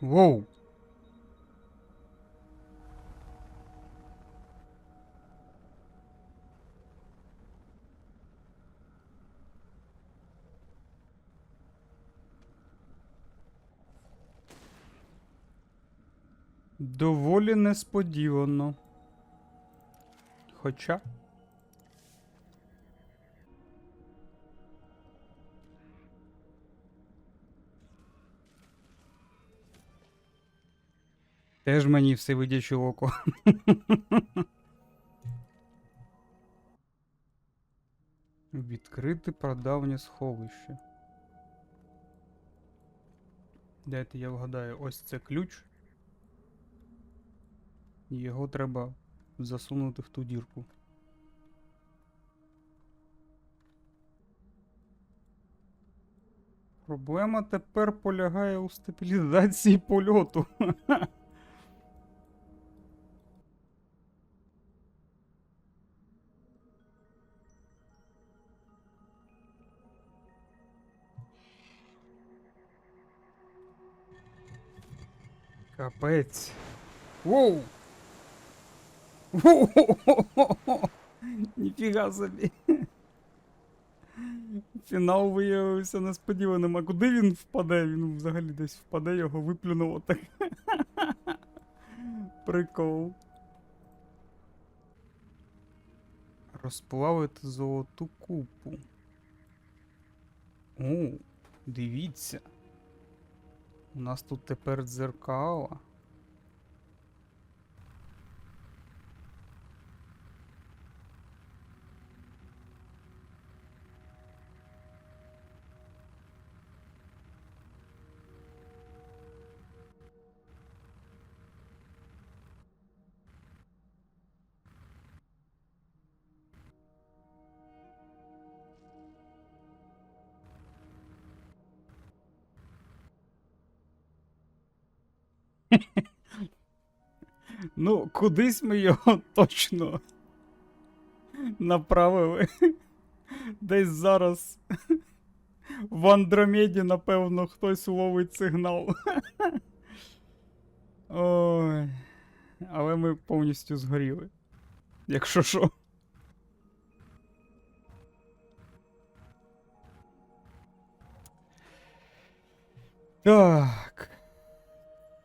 Воу. Доволі несподівано. Хоча. Теж мені всевидяче око. Відкрити прадавнє сховище. Дайте я вгадаю, ось це ключ. Його треба засунути в ту дірку. Проблема тепер полягає у стабілізації польоту. Капець. Воу! Ніфіга собі. Фінал виявився несподіваним. А куди він впаде? Він взагалі десь впаде, його виплюнуло так. Прикол. Розплавити золоту купу. О, дивіться. У нас тут тепер дзеркала. Ну, кудись ми його точно направили. Десь зараз в Андромеді, напевно, хтось ловить сигнал. Ой. Але ми повністю згоріли. Якщо що. Так.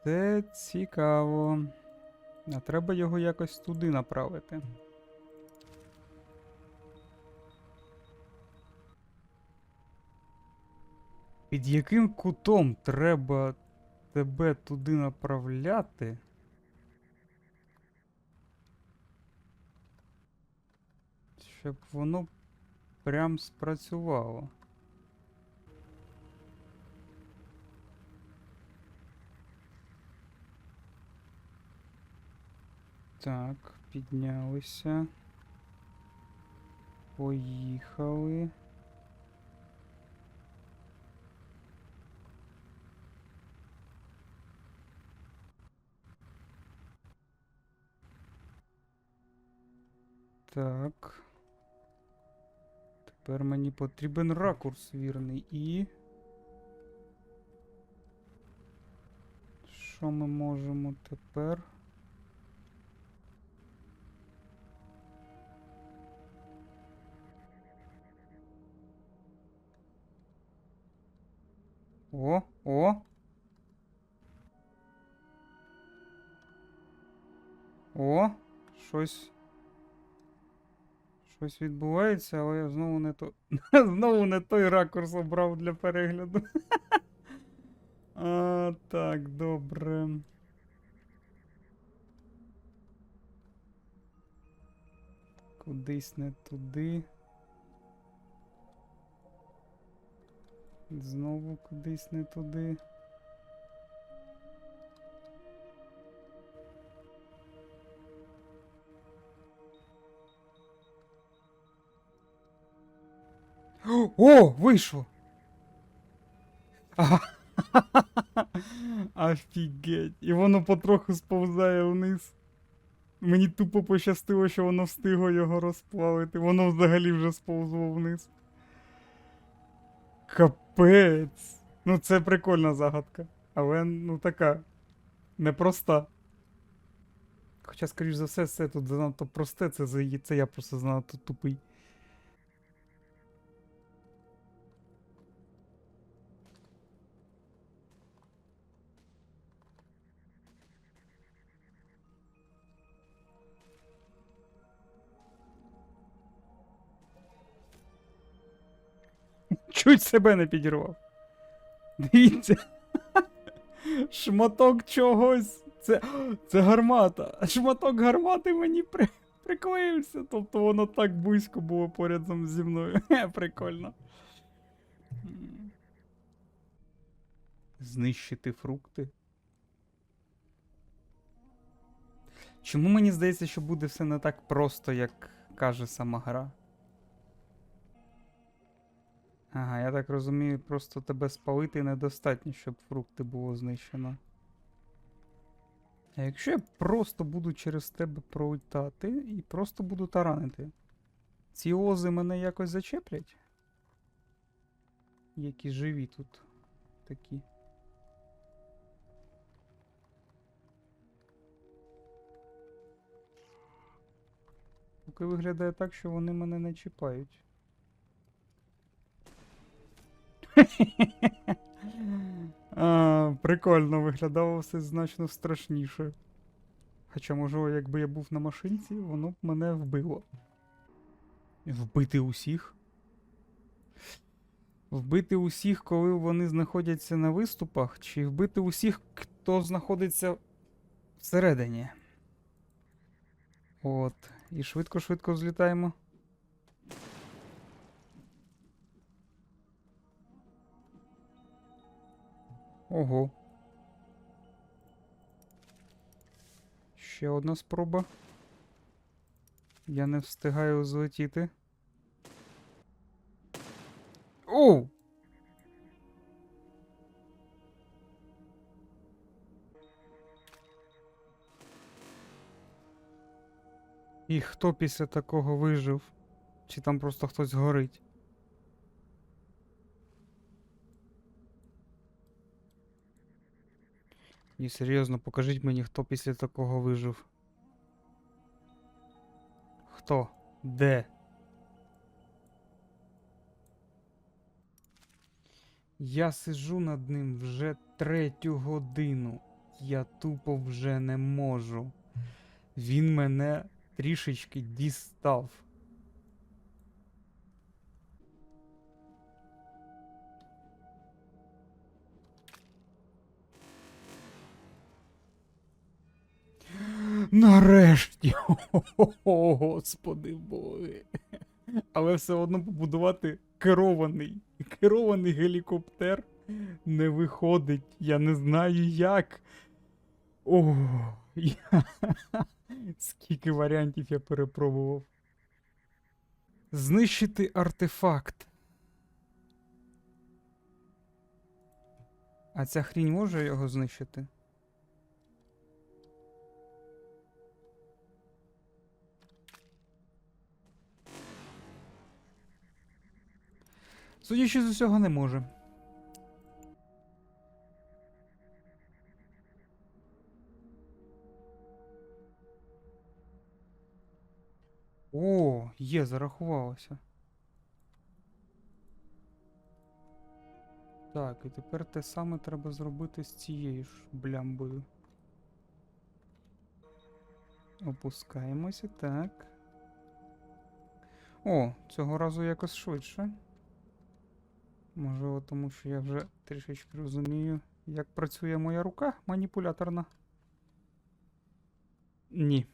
Це цікаво. А треба його якось туди направити. Під яким кутом треба тебе туди направляти? Щоб воно прям спрацювало. Так, піднялися. Поїхали. Так. Тепер мені потрібен ракурс вірний і. Що ми можемо тепер? О, о. О, щось. Щось відбувається, але я знову не то. знову не той ракурс обрав для перегляду. а, так, добре. Кудись не туди. Знову кудись не туди. О, вийшло! Офігеть. І воно потроху сповзає вниз. Мені тупо пощастило, що воно встигло його розплавити. Воно взагалі вже сповзло вниз. Капець. Ну, це прикольна загадка. Але ну така непроста. Хоча, скоріш за все, все тут занадто просте, це, це я просто занадто тупий. Чуть себе не підірвав. Дивіться. Шматок чогось. Це, це гармата. Шматок гармати мені при, приклеївся. Тобто воно так близько було поряд зі- мною. Прикольно. Знищити фрукти. Чому мені здається, що буде все не так просто, як каже сама гра? Ага, я так розумію, просто тебе спалити недостатньо, щоб фрукти було знищено. А якщо я просто буду через тебе пролітати і просто буду таранити, ці ози мене якось зачеплять? Які живі тут такі. Поки виглядає так, що вони мене не чіпають. Прикольно, виглядало все значно страшніше. Хоча, можливо, якби я був на машинці, воно б мене вбило. Вбити усіх? Вбити усіх, коли вони знаходяться на виступах, чи вбити усіх, хто знаходиться всередині. От. І швидко-швидко злітаємо. Ого. Ще одна спроба. Я не встигаю злетіти. Оу! І хто після такого вижив? Чи там просто хтось горить? Ні, серйозно, покажіть мені, хто після такого вижив. Хто? Де? Я сижу над ним вже третю годину. Я тупо вже не можу. Він мене трішечки дістав. Нарешті. О, господи боги. Але все одно побудувати керований. Керований гелікоптер не виходить. Я не знаю як. О, я... Скільки варіантів я перепробував. Знищити артефакт. А ця хрінь може його знищити? Судячи з усього, не може. О, є, зарахувалося. Так, і тепер те саме треба зробити з цією ж блямбою. Опускаємося, так. О, цього разу якось швидше. Можливо, тому що я вже трішечки розумію, як працює моя рука маніпуляторна. Ні.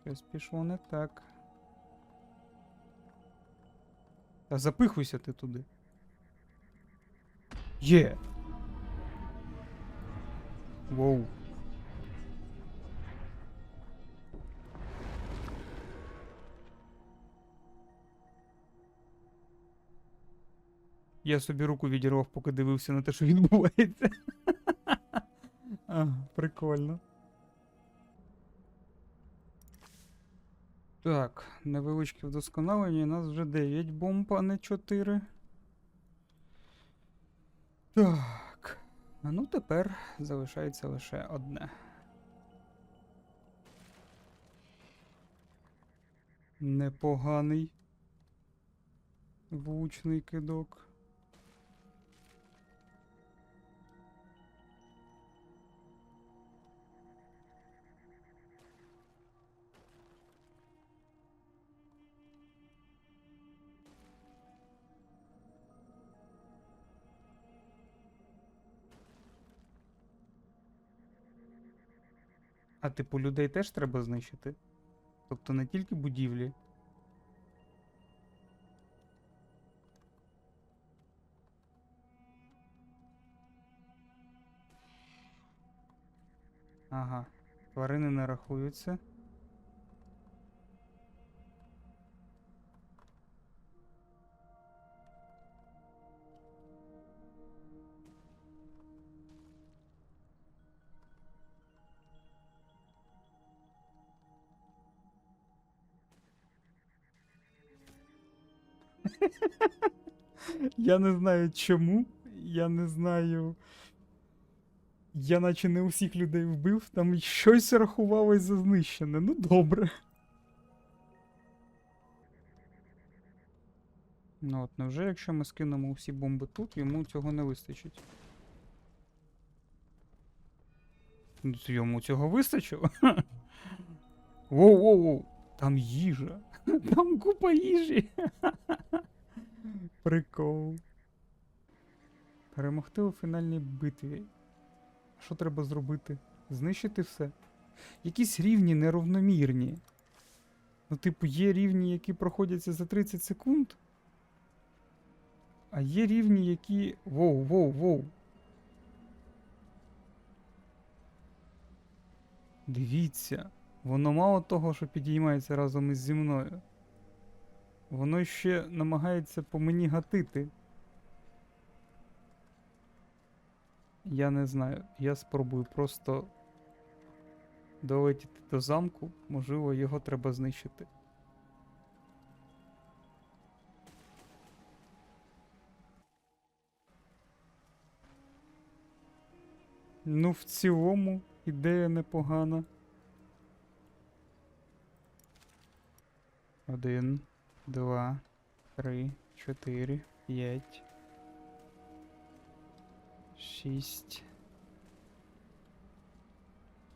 Щось пішло не так. Та запихуйся ти туди. Є. Воу. Я собі руку відірвав, поки дивився на те, що відбувається. А, прикольно. Так, невеличке вдосконалення, у нас вже 9 бомб, а не 4. Так. А ну тепер залишається лише одне. Непоганий влучний кидок. А типу людей теж треба знищити? Тобто не тільки будівлі. Ага, тварини не рахуються. Я не знаю чому. Я не знаю. Я наче не усіх людей вбив, там щось рахувалось за знищене. Ну добре. Ну от, невже якщо ми скинемо усі бомби тут, йому цього не вистачить. Ну, Йому цього вистачило. Воу-воу-воу, там їжа. Там купа їжі. Прикол. Перемогти у фінальній битві. Що треба зробити? Знищити все. Якісь рівні неравномірні. Ну, типу, є рівні, які проходяться за 30 секунд. А є рівні, які. Воу, воу, воу. Дивіться, воно мало того, що підіймається разом із зі мною. Воно ще намагається по мені гатити. Я не знаю. Я спробую просто долетіти до замку. Можливо, його треба знищити. Ну, в цілому, ідея непогана. Один, два, три, чотири, п'ять. Шість.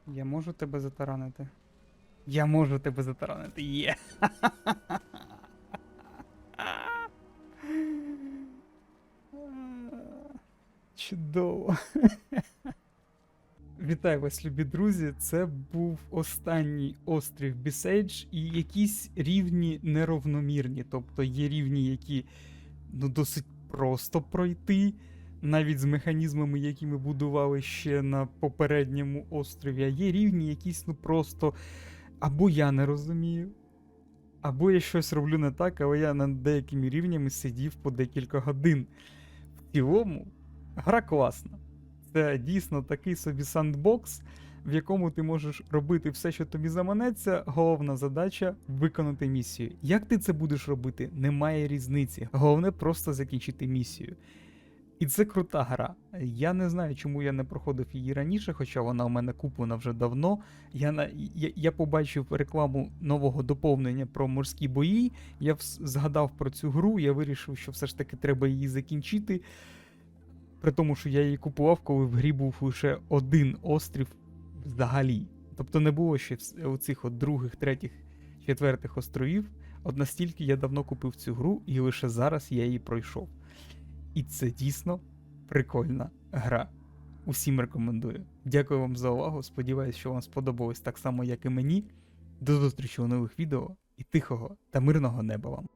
Я можу тебе затаранити? Я можу тебе затаранити. Є. Чудово. Вітаю вас, любі друзі. Це був останній острів Бісейдж, і якісь рівні неравномірні. Тобто є рівні, які ну, досить просто пройти, навіть з механізмами, які ми будували ще на попередньому острові. А є рівні, якісь ну просто або я не розумію, або я щось роблю не так, але я над деякими рівнями сидів по декілька годин. В цілому, гра класна. Це дійсно такий собі сандбокс, в якому ти можеш робити все, що тобі заманеться. Головна задача виконати місію. Як ти це будеш робити, немає різниці. Головне просто закінчити місію. І це крута гра. Я не знаю, чому я не проходив її раніше, хоча вона у мене куплена вже давно. Я на я, я побачив рекламу нового доповнення про морські бої. Я згадав про цю гру. Я вирішив, що все ж таки треба її закінчити. При тому, що я її купував, коли в грі був лише один острів взагалі. Тобто не було ще оцих от других, третіх, четвертих островів. От настільки я давно купив цю гру, і лише зараз я її пройшов. І це дійсно прикольна гра. Усім рекомендую. Дякую вам за увагу. Сподіваюсь, що вам сподобалось так само, як і мені. До зустрічі у нових відео і тихого та мирного неба вам.